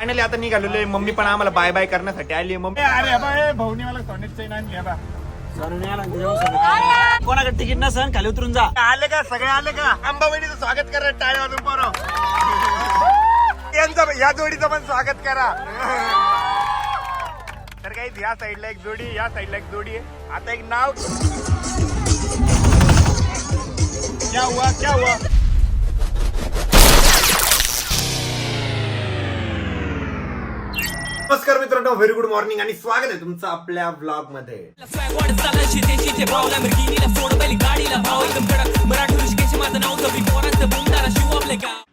Finally आता निघालेलो आहे. Mummy पण आम्हाला बाय बाय करण्यासाठी आली आहे. मम्मी अरे बाय भाऊनी मला सोनेट चैन आणली आहे बा कोणाकडे तिकीट नसन खाली उतरून जा. आले का? सगळे आले का? अंबाबाईचं स्वागत करा टाळ्या वाजून पोरं. यांचं या जोडीचं पण स्वागत करा. तर काही या साईडला एक जोडी या साईडला एक जोडी आहे. आता एक नाव क्या हुआ क्या हुआ? नमस्कार मित्रांनो व्हेरी गुड मॉर्निंग आणि स्वागत आहे तुमचं आपल्या ब्लॉगमध्ये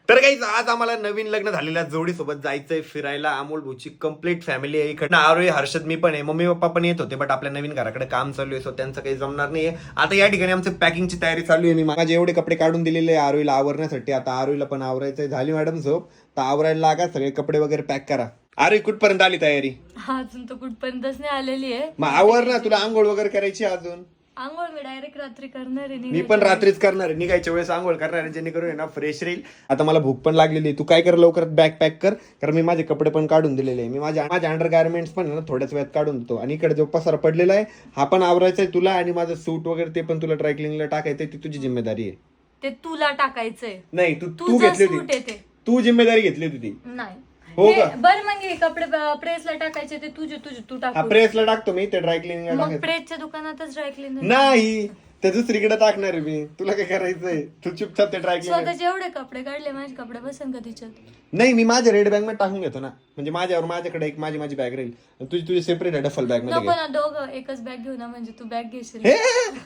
तर काही आज आम्हाला नवीन लग्न झालेल्या जोडी सोबत जायचंय फिरायला. अमोल भूची कंप्लीट फॅमिली आहे इकडनं. आरोही हर्षद मी पण आहे. मम्मी पप्पा पण येत होते बट आपल्या नवीन घराकडे काम चालू आहे सो त्यांचं काही जमणार नाहीये. आता या ठिकाणी आमचं पॅकिंगची तयारी चालू आहे. मी माझे एवढे कपडे काढून दिलेले आहे आरोईला आवरण्यासाठी. आता आरोहीला पण आवरायचंय. झाली मॅडम झोप. तर आवरायला लागा सगळे कपडे वगैरे पॅक करा. आरोही कुठपर्यंत आली तयारी? अजून तर कुठपर्यंतच नाही आलेली आहे. मग आवर ना तुला आंघोळ वगैरे करायची अजून? आंघोळ मी डायरेक्ट रात्री करणार आहे मी पण रात्रीच करणार आहे. निघायच्या वेळेस आंघोळ करणार आहे जेणेकरून आहे ना फ्रेश राहील. आता मला भूक पण लागलेली आहे. तू काय कर लवकर बॅग पॅक कर. कारण मी माझे कपडे पण काढून दिलेले आहे. मी माझ्या माझ्या अंडर गार्मेंट्स पण आहे ना थोड्याच वेळात काढून देतो. आणि इकडे जो पसारा पडलेला आहे हा पण आवरायचा आहे तुला आणि माझं सूट वगैरे ते पण तुला ड्रायक्लिंगला टाकायचं ती तुझी जिम्मेदारी आहे. ते तुला टाकायचंय. नाही तू तू तुझं घेतली सूट होती आहे ते. तू जिम्मेदारी घेतली होती ती. नाही. हो का? बरं मग हे कपडे प्रेसला टाकायचे ते तुझे तुझे तू हा टाक प्रेसला टाकतो मी ते ड्रायक्लिनिंगला मग टाकायचं. प्रेसच्या दुकानातच ड्रायक्लीन नाही ते दुसरीकडे टाकणार आहे मी. तुला काय करायचंय? तू चुपचाप ते ड्रायक्लिनिंग स्वतःचे एवढे कपडे काढले माझे कपडे बसन का तिच्यात? नाही मी माझ्या रेड बॅगमध्ये टाकून घेतो ना. म्हणजे माझ्यावर माझ्याकडे एक माझी माझी बॅग राहील. आणि तुझी तुझी सेपरेट डफल बॅगमध्ये नको घे. ना दोघं एकच बॅग घेऊ ना म्हणजे तू बॅग घेशील. हे,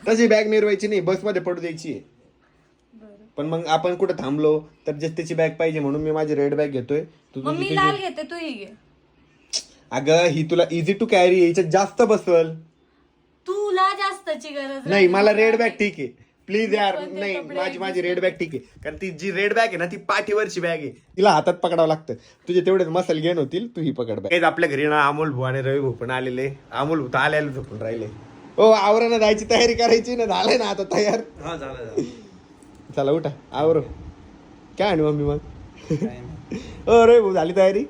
तशी बॅग मिरवायची नाही बसमध्ये पडू द्यायची आहे. पण मग आपण कुठे थांबलो तर त्याची बॅग पाहिजे म्हणून मी माझी रेड बॅग घेतोय. तू मग तुझी मी लाल घेते तू ही घे. अगं ही तुला इझी टू कॅरी याच्यात जास्त बसल. तुला जास्तची गरज नाही मला रेड बॅग ठीक आहे. प्लीज यार नाही कपडे माझी माझी रेड बॅग ठीक आहे. कारण ती जी रेड बॅग आहे ना ती पाठीवरची बॅग आहे. तिला हातात पकडावं लागतं. तुझे तेवढेच मसल गेन होतील तू ही पकड बॅग आपल्या घरी ना अमोल भाऊ आणि रवी भाऊ पण आलेले. अमोल भाऊ तर आलेले झोपून राहिले. हो आवरानं जायची तयारी करायची ना झालंय ना आता तयार? हा झालं. चला उठा. आवर. काय आणू मम्मी मग? हो रे भाऊ झाली तयारी?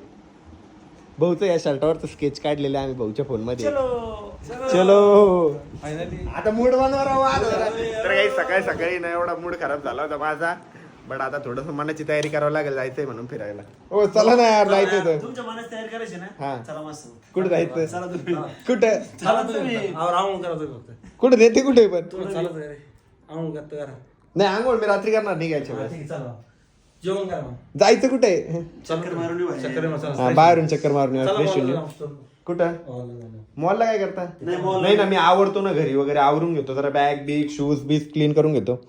भाऊचं या शर्टावरचं स्केच काढलेलं आहे आम्ही भाऊच्या फोनमध्ये चलो. आता मूड बनवा राव आज. तर काही सकाळी सकाळी ना एवढा मूड खराब झाला होता माझा. बट आता थोडस मनाची तयारी करावं लागेल जायचंय म्हणून फिरायला. हो चला ना यार जायचंय तर. तुमच्या मनात तयार करायची ना? हा. चला मस्त. कुठं जायचं? चला तुम्ही. कुठं? चला तुम्ही. राहून करा तुम्ही फक्त. कुठं देते कुठे पण? चला. तयारी. करतो करा नाही आंघोळ मी रात्री करणार निघायच्या वेळेस ठीक आहे, चला. जेवण करा मग. जायचं कुठे? चक्कर मारून येऊ. चक्कर मारून हा, बाहेरून चक्कर मारून येऊ, चला fresh मॉलला होऊन येऊ. जाऊ, चल. कुठं? मॉलला जाऊ. मॉलला काय करता? नाही, mall नाही ना मी आवडतो ना घरी वगैरे आवरून घेतो. जरा बॅग बिग शूज बीज क्लीन करून घेतो.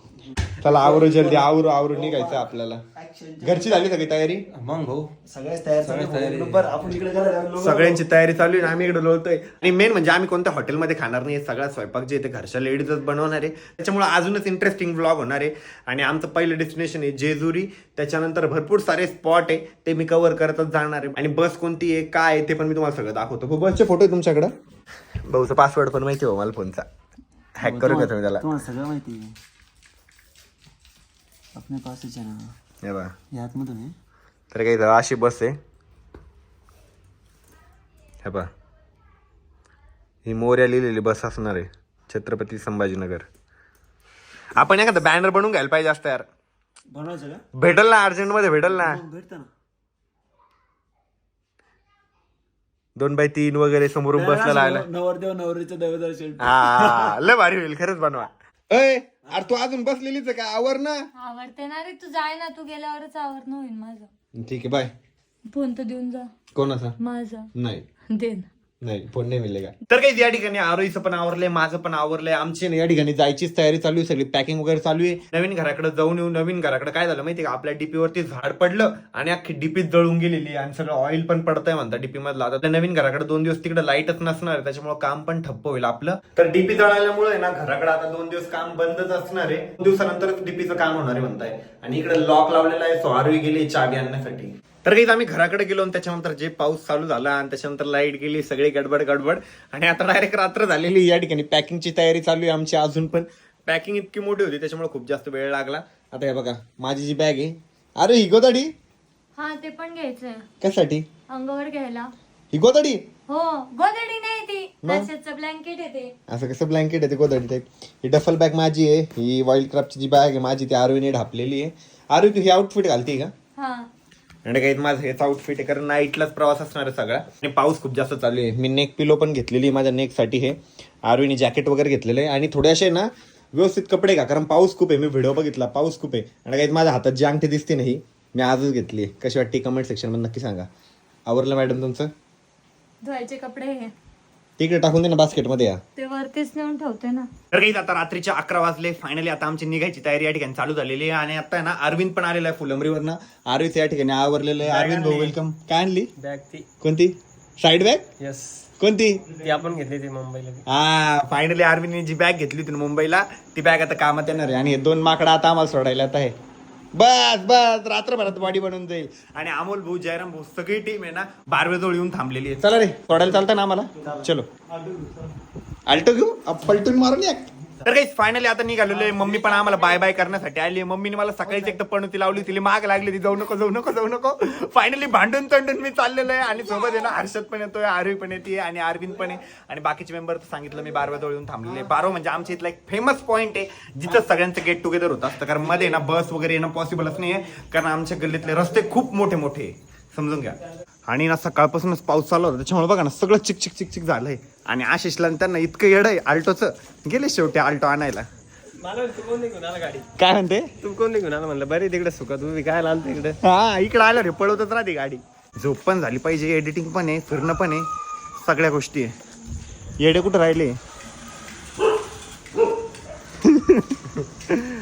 चला आवरू जल्दी आवरू आवरून निघायचं आपल्याला. घरची झाली सगळी तयारी? मग भाऊ. सगळ्याच तयार सगळ्याच बरं आपण इकडे करा सगळ्यांची तयारी चालू आहे आणि आम्ही इकडे लोळतोय. आणि मेन म्हणजे आम्ही कोणत्या हॉटेलमध्ये खाणार नाही सगळा स्वयंपाक जे ते घरच्या लेडीजच बनवणार आहे. त्याच्यामुळे अजूनच इंटरेस्टिंग ब्लॉग होणार आहे. आणि आमचं पहिलं डेस्टिनेशन आहे जेजुरी. त्याच्यानंतर भरपूर सारे स्पॉट आहे ते मी कव्हर करतच जाणार आहे. आणि बस कोणती आहे काय आहे ते पण मी तुम्हाला सगळं दाखवतो. हो, बसचे फोटो आहे तुमच्याकडे? भाऊचा पासवर्ड पण माहिती हो मला फोनचा हॅक करू का तुम्ही त्याला? तुम्हाला सगळं माहिती आहे आपल्या पासच आहे ना हे बघा आहे तर काही अशी बस आहे हे पहा ही मोर्या लिहिलेली बस असणार आहे छत्रपती संभाजीनगर। आपण एखादा बॅनर बनवून घ्यायला पाहिजे असतं यार। बनवायचं का? भेटल ना अर्जंटमध्ये भेटल ना। मग भेटतं ना। दोन बाय तीन वगैरे समोरून बसला लागला नवरदेव नवरीचं देवदर्शन. हा लय भारी होईल खरंच बनवा. अय अरे तू अजून बसलेलीच आहे का? आवर ना. आवडते ना रे तू जाय ना तू गेल्यावरच आवरण होईल माझं. ठीक आहे बाय. फोन तर देऊन जा. कोणाचा? माझा. नाही. दे ना. नाही फोन नाही मिळेल का? तर काही या ठिकाणी आरोहीचं पण आवरलंय माझं पण आवरलंय आमची ना या ठिकाणी जायचीच तयारी चालू आहे सगळी पॅकिंग वगैरे चालू आहे. नवीन घराकडे जाऊन येऊ नवीन घराकडे काय झालं माहितीये का? आपल्या डीपी वरती झाड पडलं आणि अख्खी डीपीच जळून गेलेली आणि सगळं ऑइल पण पडतंय म्हणता डीपी मधला. आता नवीन घराकडे दोन दिवस तिकडे लाईटच नसणार आहे, त्याच्यामुळे काम पण ठप्प होईल आपलं. तर डीपी जळाल्यामुळे ना घराकडे आता दोन दिवस काम बंदच असणार आहे. दोन दिवसानंतरच डीपीचं काम होणार आहे म्हणताय. आणि इकडे लॉक लावलेला आहे सो आरोही गेली चावी आणण्यासाठी. तर काही आम्ही घराकडे गेलो आणि त्याच्यानंतर जे पाऊस चालू झाला आणि त्याच्यानंतर लाइट गेली सगळी गडबड गडबड. आणि आता डायरेक्ट रात्र झालेली या ठिकाणी. पॅकिंगची तयारी चालू आहे आमची अजून पण. पॅकिंग इतकी मोठी होती त्याच्यामुळे खूप जास्त वेळ लागला. आता हे बघा माझी जी बॅग आहे. अरे ही गोदाडी? हा ते पण घ्यायचंय. कशासाठी? अंगावर घ्यायला. ही गोदडी? हो गोदडी नाही ती. ब्लँकेट येते असं कसं ब्लँकेट आहे ते गोदडी टाईप ही डफल बॅग माझी आहे. ही वाईल्ड क्राफ्टची जी बॅग आहे माझी ती आरवीने ढापलेली आहे. आरवी तू ही आउटफिट घालते का? हा. आणि काही माझं हेच आउटफिट आहे कारण नाईटलाच प्रवास असणार आहे सगळा. आणि पाऊस खूप जास्त चालू आहे. मी नेक पिलो पण घेतलेली माझ्या नेकसाठी हे. आरवीने जॅकेट वगैरे घेतलेलं आहे. आणि थोडे असे ना व्यवस्थित कपडे का कारण पाऊस खूप आहे. मी व्हिडिओ बघितला पाऊस खूप आहे. आणि काही माझ्या हातात जी अंगठी दिसते नाही मी आजच घेतली कशी वाटते? कमेंट सेक्शनमध्ये नक्की सांगा. आवरलं मॅडम तुमचं? धुवायचे कपडे हे. तिकडे टाकून दे ना बास्केटमध्ये या. ते वरतीच नेऊन ठेवते ना. तर काही आता रात्रीचे अकरा वाजले. फायनली आता आमची निघायची तयारी या ठिकाणी चालू झालेली आहे. आणि आता आहे ना अरविंद पण आलेला आहे फुलंबरीवरनं. अरविंद या ठिकाणी आवरलेलं आहे. अरविंद भाऊ वेलकम काय आणली? बॅग ती. कोणती? साईड बॅग यस कोणती? ती आपण घेतली ती मुंबईला. हा फायनली आर्मीने जी बॅग घेतली होती ना मुंबईला ती बॅग आता कामात येणार आहे. आणि हे दोन माकडं आता आम्हाला सोडायला आता आहे. बस बस रात्रभरात बॉडी बनून जाईल. आणि अमोल भाऊ जयराम भाऊ सगळी टीम आहे ना बारवेजवळ येऊन थांबलेली आहे चला रे सोडायला चालतं ना आम्हाला? चलो. अल्टो घेऊ पलटून मारून या. तर काही फायनली आता निघालेलो आहे. मम्मी पण आम्हाला बाय बाय करण्यासाठी आली मम्मीने मला सकाळीच एक तर पणती लावली तिला माग लागली ती जाऊ नको जाऊ नको जाऊ नको. फायनली भांडून तंडून मी चाललेलो आहे. आणि सोबत आहे ना हर्षद पण येतोय आरवी पण येते आणि अरविंद पण आहे. आणि बाकीचे मेंबर सांगितलं मी बारवाजवळ येऊन थांबलेले आहे. बारो म्हणजे आमच्या इथला एक फेमस पॉईंट आहे जिथं सगळ्यांचं गेट टुगेदर होत असतं. कारण मध्ये ना बस वगैरे येणं पॉसिबलच नाही आहे कारण आमच्या गल्लीतले रस्ते खूप मोठे मोठे आहे. समजून घ्या. आणि ना सकाळपासूनच पाऊस चालू होता. त्याच्यामुळे बघा ना सगळं चिक चिक चिक चिक झालंय. आणि आशिषला आणि त्यांना इतकं येड आहे आल्टोचं. गेले शेवटी आल्टो आणायला. मला तू कोण निघून आला गाडी काय म्हणते? तू कोण निघून आला? म्हणलं बरे तिकडे सुखात तुम्ही काय आला तिकडे हा इकडे आलं रे पळवतच राहते गाडी. झोप पण झाली पाहिजे एडिटिंग पण आहे फिरणं पण आहे. सगळ्या गोष्टी आहे. येडे कुठं राहिले?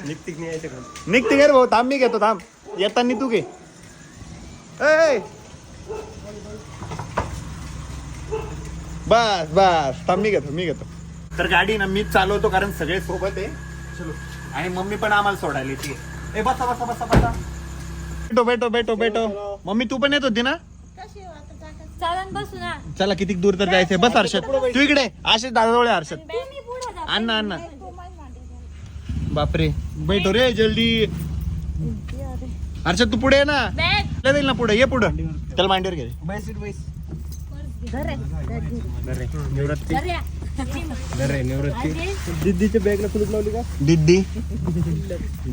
निघते गे रे भाऊ थांब मी घेतो थांब. येताना तू घे. ऐ! बस बस. थांब मी घेतो मी घेतो. तर गाडी ना मीच चालवतो कारण सगळे सोबत आहे. चलो. आणि मम्मी पण आम्हाला सोडायला येते. ए बसा बसा बसा बसा. बेटो बेटो बेटो बेटो मम्मी तू पण येत होती ना? चालन बसू ना. चला किती दूर तर जायचंय. बस हर्षद. तू इकडे असेच दादाजवळ हर्षद. मी पुढे जाते. अण्णा अण्णा बापरे. बैठो रे जल्दी. हर्षद तू पुढे ये ना. लय जाईल ना पुढे. ये पुढे. त्याला मांडीवर घे. आजी, दिद्दीच्या बॅगला कुलूप लावली का? दिद्दी.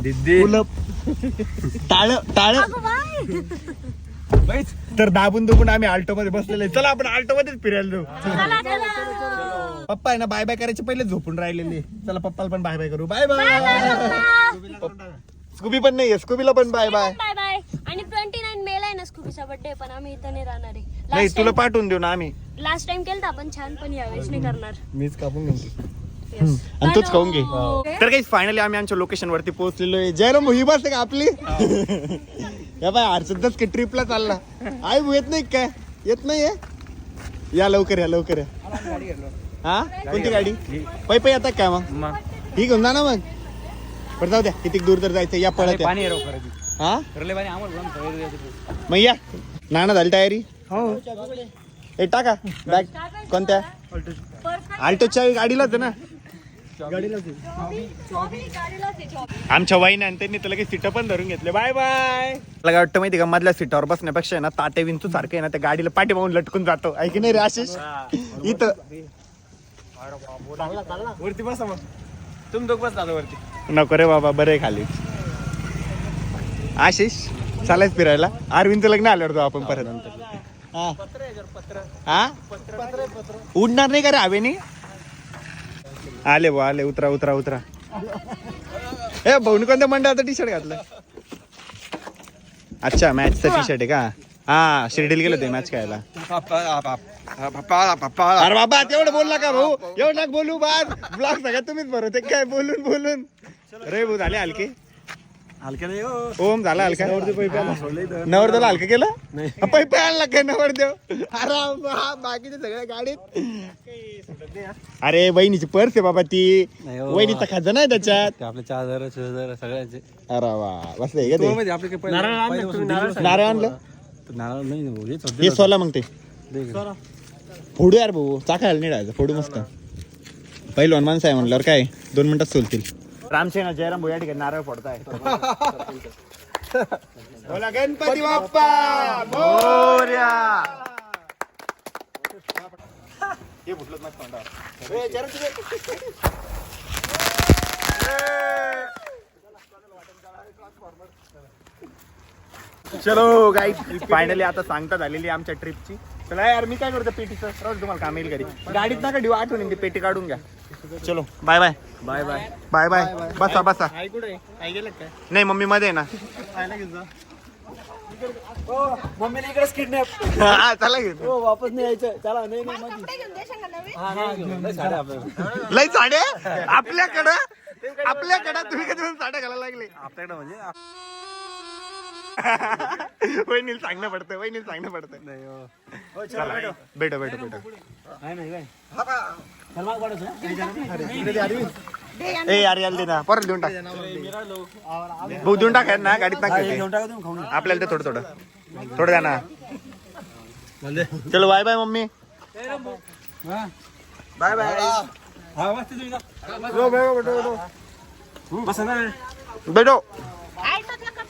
दिद्दी. पुलप टाळ टाळ. बाय. तर दाबून दुबून आम्ही आल्टो मध्ये बसलेले. चला आपण आल्टो मध्येच फिरायला जाऊ. पप्पा आहे ना बाय बाय करायचे पहिले झोपून राहिलेले चला पप्पाला पण बाय बाय करू बाय बाय स्कूबी पण नाहीये. स्कूबीला पण बाय बाय बाय बाय आणि ट्वेंटी नाईन मेला आहे ना स्कूबीचा बर्थडे पण आम्ही इथं नाही राहणार आहे. नाही तुला पाठवून देऊ ना आम्ही. लास्ट टाइम केलं आपण छान पण यावेळेस नाही करणार. मीच कापून घेतो. आणि तूच खाऊन घे. हो. तर काही फायनली आम्ही आमच्या लोकेशन वरती पोहोचलेलो आहे. जयराम ही बस आहे का आपली? या बाय हर्षदच की ट्रिपला चालला. आई येत नाही का? काय येत नाहीये या लवकर या लवकर. या हा? कोणती गाडी? पै पै येतात काय मग? ही घेऊन जा ना मग. बरं जाऊ द्या. किती दूर तर जायचं या पळत. हा? मग या. नाना झाली तयारी. हो. ए टाका. बॅग. कोणत्या? आल्टोच्या गाडीलाच आहे ना? आमच्या वाईन आणि त्यांनी तर लगेच सीटं पण धरून घेतले. Bye bye. मला काय वाटतं माहिती का? मधल्या सीटावर बसण्यापेक्षा आहे ना ताटे विंचू सारखं आहे ना त्या गाडीला पाठी पाहून लटकून जातो. ऐक नाही रे आशिष? इथं. वरती बसा मग. तुम्ही दोघ बस दादा वरती. नको रे बाबा बरे खाली. आशिष चालायच फिरायला. अरविंदचं लग्न आल्यावर आपण परत. हा. हा? उडणार नाही का रे हवेनी आले भाऊ आले. उतरा उतरा उतरा. ए भाऊनी कोणत्या मंडळाचं टी शर्ट घातलं? अच्छा मॅचचं टी शर्ट आहे का? हा शिर्डीला गेलो ते मॅच खेळायला. अरे बाबा तेवढं बोलला का भाऊ. एवढं बोलू बाद ब्लॉग सगळ्यात तुम्हीच बरं ते काय बोलून बोलून. रे भाऊ झाले हलके. ओम झाला हलका. नवरदेवला हलकं केलं? पैपे आणला काय नवरदेव? अरे बा, बाकीचे सगळ्या गाडीत. अरे वहिनीची पर्स आहे बाबा ती. नाही हो. वहिनीचा खजाना आहे त्याच्यात. ते आपले चार हजार छह हजार सगळ्याचे. अरे वा बस काही नारळ आणलं नारळ नारळ आणलं? नारळ नाही हे सोला मग ते. फोडू यार भाऊ चाकायला नाही राहायचं फोडू मस्त. पहिलवान माणसं आहे म्हणल्यावर काय दोन मिनिटात सोलतील. रामसेना जयराम भाऊ या ठिकाणी नारळ फोडताय. बोला गणपती बाप्पा! मोर्या! हे फुटलं मस्त चलो गाई फायनली आता सांगता झालेली आमच्या ट्रिपची चला यार मी काय करतो पेटीचं? राहू तुम्हाला काम येईल घरी. गाडीत नका देऊ आठवण ती पेटी काढून घ्या. चलो bye bye bye bye bye bye बसा बसा. आई कुठे? आई गेलं काय? नाही मम्मी मध्ये आहे ना. मम्मीला इकडेच किडनॅप हा, चला घेऊन. हो वापस नाही यायचं. चला नाही. लय साड्या आपल्याकडं? आपल्याकडं तुम्ही कधी साड्या घालायला लागले? आपल्याकडे म्हणजे वहिनीला सांगणं पडतं वहिनीला सांगणं पडतं नाही हो. चला, भेटो. भेटो भेटो. ए यार यार दे ना. परत देऊन टाक. भाऊ देऊन टाक यार ना गाडीत हा, हे टाक आपल्याला ते थोडं थोडं. थोडं द्या ना. चलो bye bye mummy. Bye bye. हा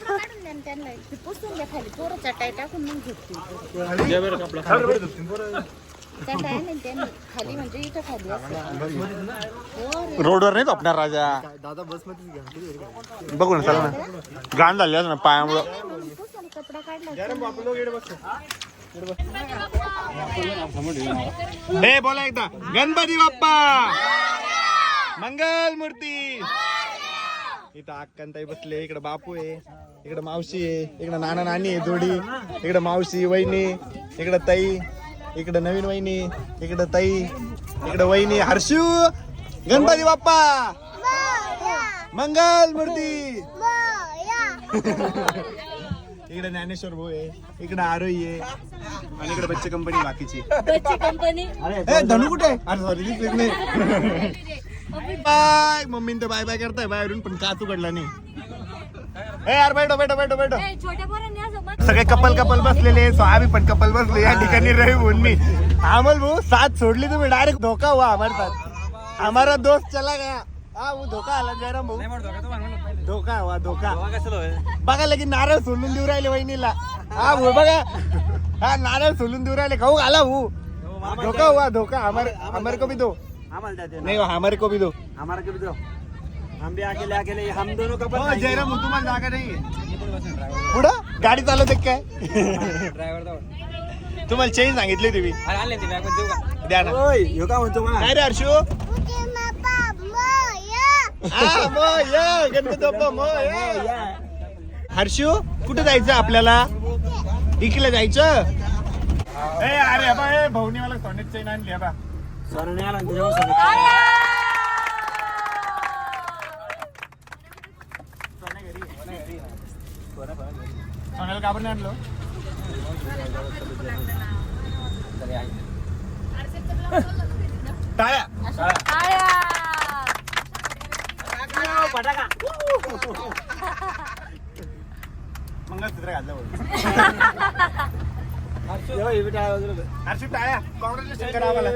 पुसून घ्या खाली. पोरं चटाई टाकून मग झोपतील. चटाई नाही त्यांनी खाली म्हणजे इथं खाली असं रे. रोडवर नाही झोपणार राजा. दादा बस बघू ना चला ना. घाण झाली ना पायामुळं. म्हणून पुसून कपडा काढला हे बोला एकदा. गणपती बाप्पा. मंगल मूर्ती. इथं अक्कांताई बसले इकडे बापू आहे इकडे मावशी आहे इकडे नाना नानी आहे जोडी इकडे मावशी वहिनी इकडे ताई इकडे नवीन वहिनी इकडे ताई इकडे वहिनी हर्षू गणपती बाप्पा मंगल मूर्ती. इकडे ज्ञानेश्वर भाऊ आहे इकडे आरोही आहे आणि इकडे बच्चे कंपनी बाकीची. बच्ची कंपनी? धनू कुठे आहे? अरे सॉरी बाय मम्मी तर बाय बाय करताय बाहेरून पण काच उघडला नाही. ए यार बैठो बैठो बैठो. बैठो सगळे कपल कपल बसलेले सो आम्ही पण कपल बसले. या ठिकाणी रही म्हणून मी. अमल भाऊ साथ सोडली तुम्ही. डायरेक्ट धोका हुआ हमारे साथ हमारा दोस्त चला गया. हा वो धोका आला जयराम भाऊ. धोका हुआ धोका बघा लगे नारळ सोलून देऊ राहिले वहिनीला. हा भाऊ बघा. हा नारळ सोलून देऊ राहिले. खाऊ घाला भाऊ. धोका हुआ धोका. हमारे हमारे को भी दो नहीं हमारे को भी दो. हमारा कभी दो. हम भी अकेले अकेले हम दोनों का हो, जयराम भाऊ, तुम्हाला जागा नाही पुढं? गाडी चालवते काय? तुम्हाला चेंज सांगितली तुम्ही द्या ना. ओय ह्यो काय म्हणतो मला? काय रे हर्षू? हा, मो, ये, गणपती बाप्पा, मो, ये. हर्षू कुठे जायचं आपल्याला? इकडे जायचं? ए अरे बा ए भाऊनी मला सोन्याची चैन आणली बा सर नाही आला ना त्याच्यामुळे सांगितलं. सोन्याला काबर नाही आणलं? टाळ्या. आया. मंगळसूत्र घातलं. हर्षू टाळ्या. कॉंग्रॅच्युलेशन करा आम्हाला.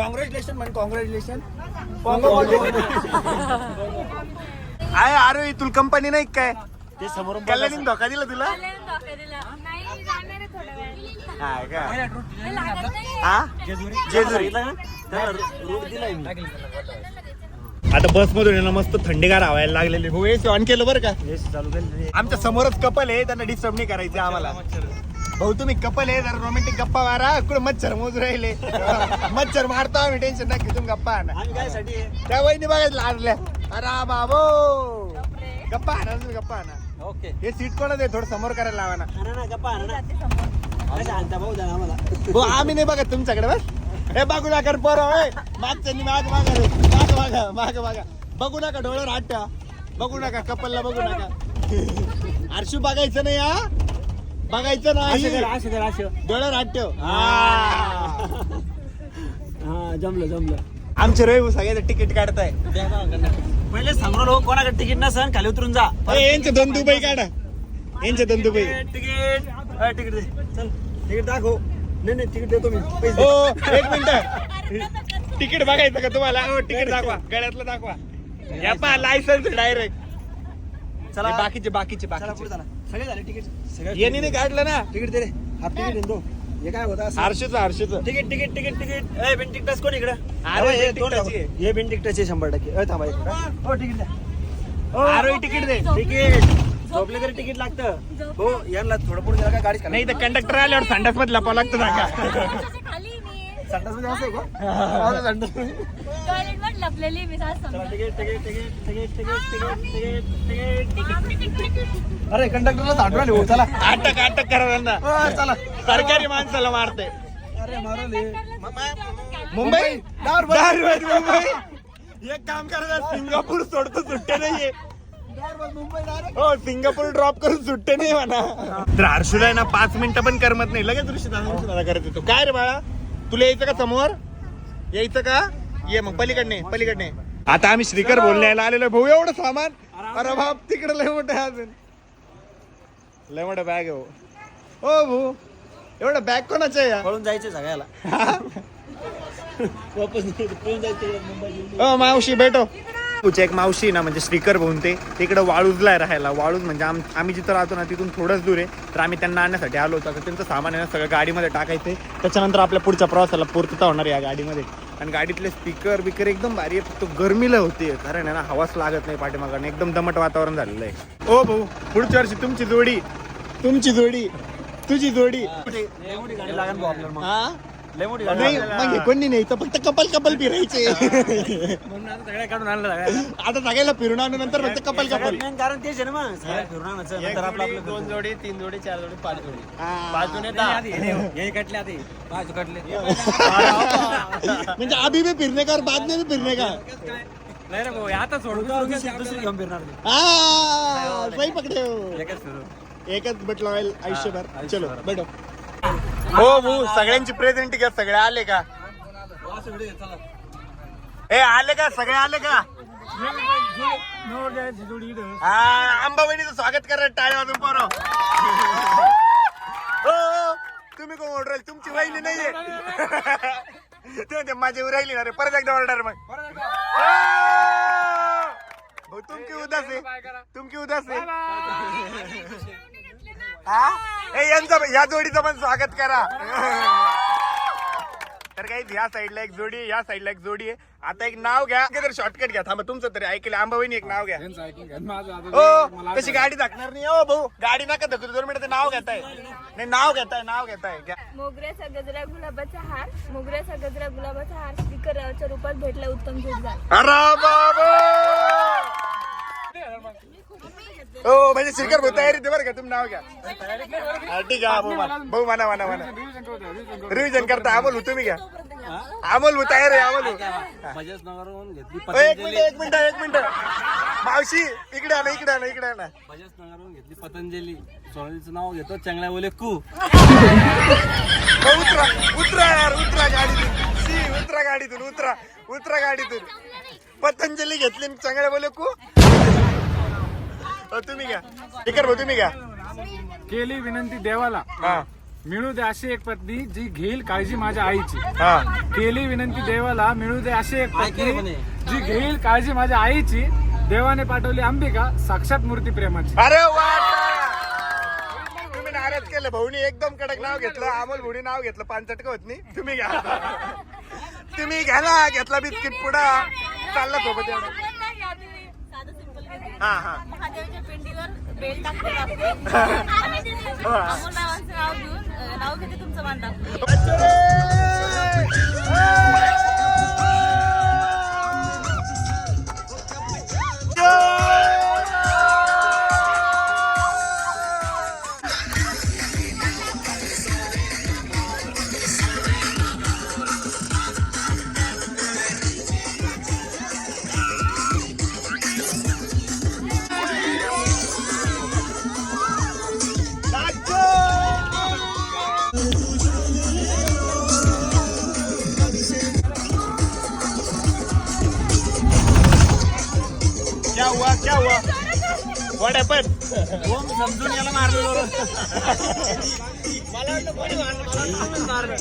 कॉंग्रॅच्युलेशन म्हण कॉंग्रॅच्युलेशन आहे अरे तुला कंपनी नाही काय ते समोरून कल्याणी धोका दिला तुला. हा का? हे. आता बस मधून ना मस्त थंडीगार हवायला लागलेली. हो एसी ऑन केलं बरं का? हे चालू केलं. आमच्या समोरच कपल आहे त्यांना डिस्टर्ब नाही करायचं आम्हाला. भाऊ तुम्ही कपल आहे जरा रोमॅन्टिक गप्पा मारा. कुठं मच्छर मोजू राहिले? मच्छर मारतो आम्ही टेन्शन नाही घेऊन गप्पा आणा आम्ही काय साठी? आहे? त्या वहिनी बघायला लागल्या अरे बाबो! गप्पा आणा तुम्ही गप्पा आणा ओके. हे सीट कोणाच आहे? थोडं समोर करायला लावा ना. आणा ना गप्पा आणा ना. अरे शांता भाऊ द्या ना आम्हाला. हो आम्ही नाही बघत तुमच्याकडे बस. हे बघू नका पोरं होय. मागच्या माग माग रे माग माग माग माग. बघू नका डोळ्यावर हात ठेवा बघू नका कपलला बघू नका. आरशू बघायचं नाही हा? बघायचं नाही. असं कर असं कर असं. डोळ्यावर हात ठेव. हा. हा जमलं जमलं. आमचे रवी सगळ्याचं तिकीट काढताय. पहिले सांगू नको कोणाकडे तिकीट नसन खाली उतरून जा. ए, यांचे दोन दुबई काढा. यांचे दोन दुबई तिकीट तिकीट. दे. चल तिकीट दाखव. नाही नाही तिकीट देतो मी. पैसे हो एक मिनिट. तिकीट बघायचं का तुम्हाला? हो तिकीट दाखवा. गळ्यातलं दाखवा. या पा लायसन्स डायरेक्ट चला. बाकीचे बाकीचे चला बाकीचे. पुढे चला. सगळे झाले तिकीट. यांनी नाही काढलं ना? तिकीट दे रे. हाफ तिकीट ना तो हे काय होता हर्षच हर्षच तिकीट तिकीट तिकीट तिकीट. ए बिन तिकटाच कोण इकडे? अरे, हे हे दोन तिकटाची आहे. हे बिन तिकटाचे शंभर टक्के. अ थांबा. हो. तिकीट द्या. आरोही तिकीट दे. तिकीट. झोपले तरी तिकीट लागतं. हो यांना थोडं पुढे गेला गाडीच नाही तर कंडक्टर आल्यावर संडासमध्ये लपावं लागतं मी संडासमध्ये असं का? संडास टॉयलेट लपलेली मी अरे कंडक्टरला सांडून ठेवू चला. अटक अटक करा त्यांना. हो, चला. सरकारी माणसाला मारते. अरे मारले मुंबई? दहा मुंबई? एक काम करायचं सिंगापूर सोडतो सुट्टे नाहीये. हो सिंगापूर ड्रॉप करून सुट्टे नाही म्हणा. तर आरशुला ना पाच मिनिटं पण करमत नाही. लगेच ऋषी करत येतो. काय रे बाळा? तुला यायचं का समोर? यायचं का? ये मग पलीकडने पलीकडने आता आम्ही श्रीकर बोलण्याला आलेलो. भाऊ एवढं सामान? अरे बाप तिकडे लय मोठं आहे अजून. लय मोठं बॅग आहे भाऊ. हो भाऊ एवढं बॅग कोणाचं आहे पळून जायचं सगळ्याला. वापस पळून जायचं मुंबई मावशी भेटो. तुझ्या एक मावशी ना म्हणजे श्रीकर भाऊन ते तिकडे वाळूजला राहायला. वाळूज म्हणजे आम आम्ही जिथं राहतो ना तिथून थोडंच दूर आहे. तर आम्ही त्यांना आणण्यासाठी आलो होतो. तर त्यांचं सामान आहे ना सगळं गाडीमध्ये टाकायचं त्याच्यानंतर आपल्या पुढच्या प्रवासाला पूर्तता होणार या गाडीमध्ये. आणि गाडीतले स्पीकर बिकर एकदम भारी आहे. फक्त गरमीला होते. कारण आहे ना हवाच लागत नाही पाठीमागाने एकदम दमट वातावरण झालेलं आहे. ओ भाऊ पुढच्या वर्षी तुमची जोडी. तुमची जोडी. तुझी जोडी. लागेल लय मोठी नाही मग हे कोणी नाही तर फक्त कपल कपल फिरायचे. म्हणून आता सगळ्या काढून आणलं सगळ्या आता सगळ्याला फिरून आणून नंतर फक्त कपल. कपल कारण तेच आहे ना मग सगळ्या फिरून आणायचं नंतर आपलं आपलं दोन जोडी तीन जोडी चार जोडी पाच जोडी. हा. पाच जोडी हे कटले आधी. पाच कटले. म्हणजे अभी भी फिरणे का और बाद में भी फिरणे का नाही रे भाऊ आता सोडून दुसरी घेऊन फिरणार नाही. आ, सही पकडे हो. एकच फिरू. एकच बट लावेल आयुष्यभर. चलो बैठो हो भाऊ सगळ्यांची प्रेझेंट घ्या सगळे आले का? ए आले का? सगळे आले का? हा अंबाबाईचं स्वागत करा टाळ्या वाजून पोरं. हो, हो तुम्ही कोण ऑर्डर तुमची राहिली नाहीये. ते म्हणते माझी राहिली ना रे परत एकदा ऑर्डर मग. हो! तुमकी उदास आहे. तुमकी उदास आहे. हा? ए यांचं या जोडीचं पण स्वागत करा. तर काही या साईडला एक जोडी आहे, या साईडला एक जोडी आहे. आता एक नाव घ्या. तर शॉर्टकट घ्या. थांबा तुमचं तरी ऐकलं. अंबाबाईनी एक नाव घ्या. हो कशी गाडी दाखणार नाही. हो भाऊ गाडी नका धकू दोन मिनिटं नाव घेताय. नाही नाव घेताय नाव घेताय. घ्या. मोगऱ्याचा गजरा गुलाबाचा हार. मोगऱ्याचा गजरा गुलाबाचा हार. स्पीकरच्या रूपात भेटला उत्तम अरे बाबा हो म्हणजे श्रीकर भाऊ तयारी बरं का तुम्ही नाव घ्या. हा, ठीक आहे भाऊ म्हणा. भाऊ म्हणा म्हणा म्हणा रिव्हिजन करता अमोल भाऊ तुम्ही घ्या. अमोल भाऊ तयार आहे अमोल भाऊ. घेतली ओ, एक मिनिट एक मिनिट एक मिनिट. मावशी इकडे आणा इकडे आणा इकडे आणा. बजाज नगरहून घेतली पतंजली. सोनालीचं नाव घेतो चांगल्या बोले कू. ओ, उतरा उतरा यार उतरा गाडीतून. शी उतरा गाडीतून उतरा उतरा गाडीतून. पतंजली घेतली चांगल्या बोले कू. हो, तुम्ही घ्या. श्रीकर भाऊ तुम्ही घ्या. केली विनंती देवाला. हा. मिळू दे अशी एक पत्नी जी घेईल काळजी माझ्या आईची. हा. केली विनंती देवाला मिळू दे अशी एक पत्नी. जी घेईल काळजी माझ्या आईची. देवाने पाठवली अंबिका साक्षात मूर्ती प्रेमाची. अरे वा! तुम्ही नाराज केलं भाऊनी एकदम कडक नाव घेतलं अमोल भाऊनी नाव घेतलं पानचटक होत नाही तुम्ही घ्या. तुम्ही घ्या ना घेतला बिस्किट पुडा. चालला सोबत एवढं. हा हा. महादेवाच्या पिंडीवर बेल टाकते अमोल नावाचं नाव घेऊन नाव घेते तुमचं मान दाखवते समजून याला मला कोणी मारलं मला मारलं.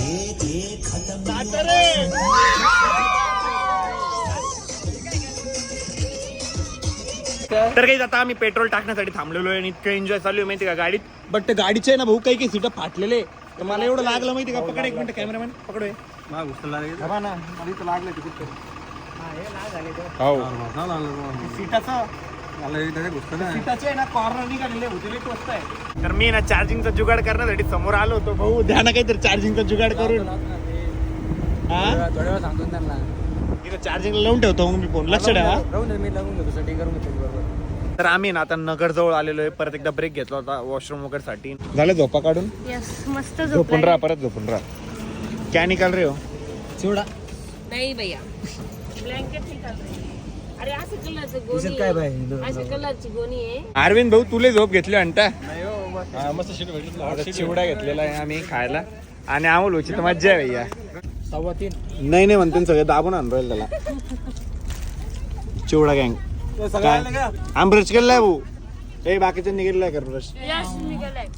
तर काही आता आम्ही पेट्रोल टाकण्यासाठी थांबलेलो आहे आणि इतकं एन्जॉय चालू आहे माहिती का गाडीत? बट गाडीचे ना भाऊ काही काही सीट फाटलेले. तर मला एवढं लागलं माहिती का? पकड एक मिनिट कॅमेरामॅन पकड हे. थांबा ना मला इथं लागलं ते. कुठं हो. सीटाचं तर मी ना चार्जिंगचा जुगाड करण्यासाठी समोर आलो होतो. भाऊ द्या ना काहीतरी चार्जिंगचा जुगाड करून. हा? थोड्या वेळ सांगतो त्यांना. इथं चार्जिंगला लावून ठेवतो मग मी फोन लक्ष ठेवा मी घेतो सेटिंग करून घेतो बरोबर. तर आम्ही ना आता नगर जवळ आलेलो आहे परत एकदा ब्रेक घेतला होता वॉशरूम वगैरे साठी. झालं झोपा काढून? यस मस्त झोपून राहा परत झोपून राहा. क्या निकाल रे हो. चिवडा. नाही भैया. ब्लँकेट चालतंय. अरे असं कलरचं गोणी काय बाय अशा कलरची गोणी आहे. अरविंद भाऊ तुले झोप घेतली अंटा हा, मस्त शीट भेटली आता चिवडा घेतलेला आहे आम्ही खायला. आणि अमोल होची तर मज्जा आहे भैया. सव्वा तीन. नाही नाही म्हणते सगळे दाबून आणून राहील त्याला. चिवडा गँग काय? आमरस केलाय भाऊ. ए बाकीच्या निघेलाय कर ब्रश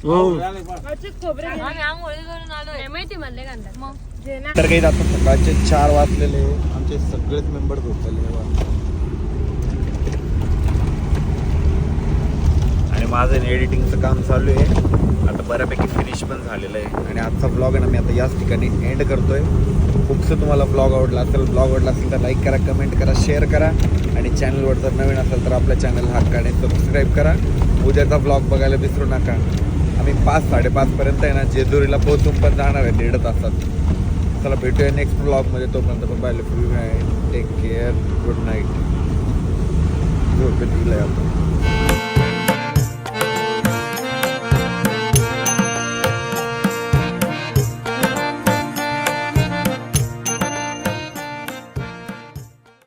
हो. आम्ही आंघोळी करून आलोय. माहिती म्हणले का मग? जे ना तर काही आता सकाळचे चार वाजलेले. आमचे सगळेच मेंबर झोपलेले आणि माझं एडिटिंगचं काम चालू आहे. आता बऱ्यापैकी फिनिश पण झालेलं आहे. आणि आजचा ब्लॉग आहे ना मी आता याच ठिकाणी एंड करतोय. खूपसं तुम्हाला ब्लॉग आवडला असेल ब्लॉग आवडला असेल तर लाईक करा कमेंट करा शेअर करा. आणि चॅनलवर जर नवीन असेल तर आपल्या चॅनल हक्काने सबस्क्राईब करा. उद्याचा ब्लॉग बघायला विसरू नका. आम्ही पाच साडेपाचपर्यंत आहे ना जेजुरीला पोहोचून पण जाणार आहे दीड तासात. चला भेटूया नेक्स्ट ब्लॉगमध्ये तोपर्यंत bye take care good night झोपेत गेलं आपण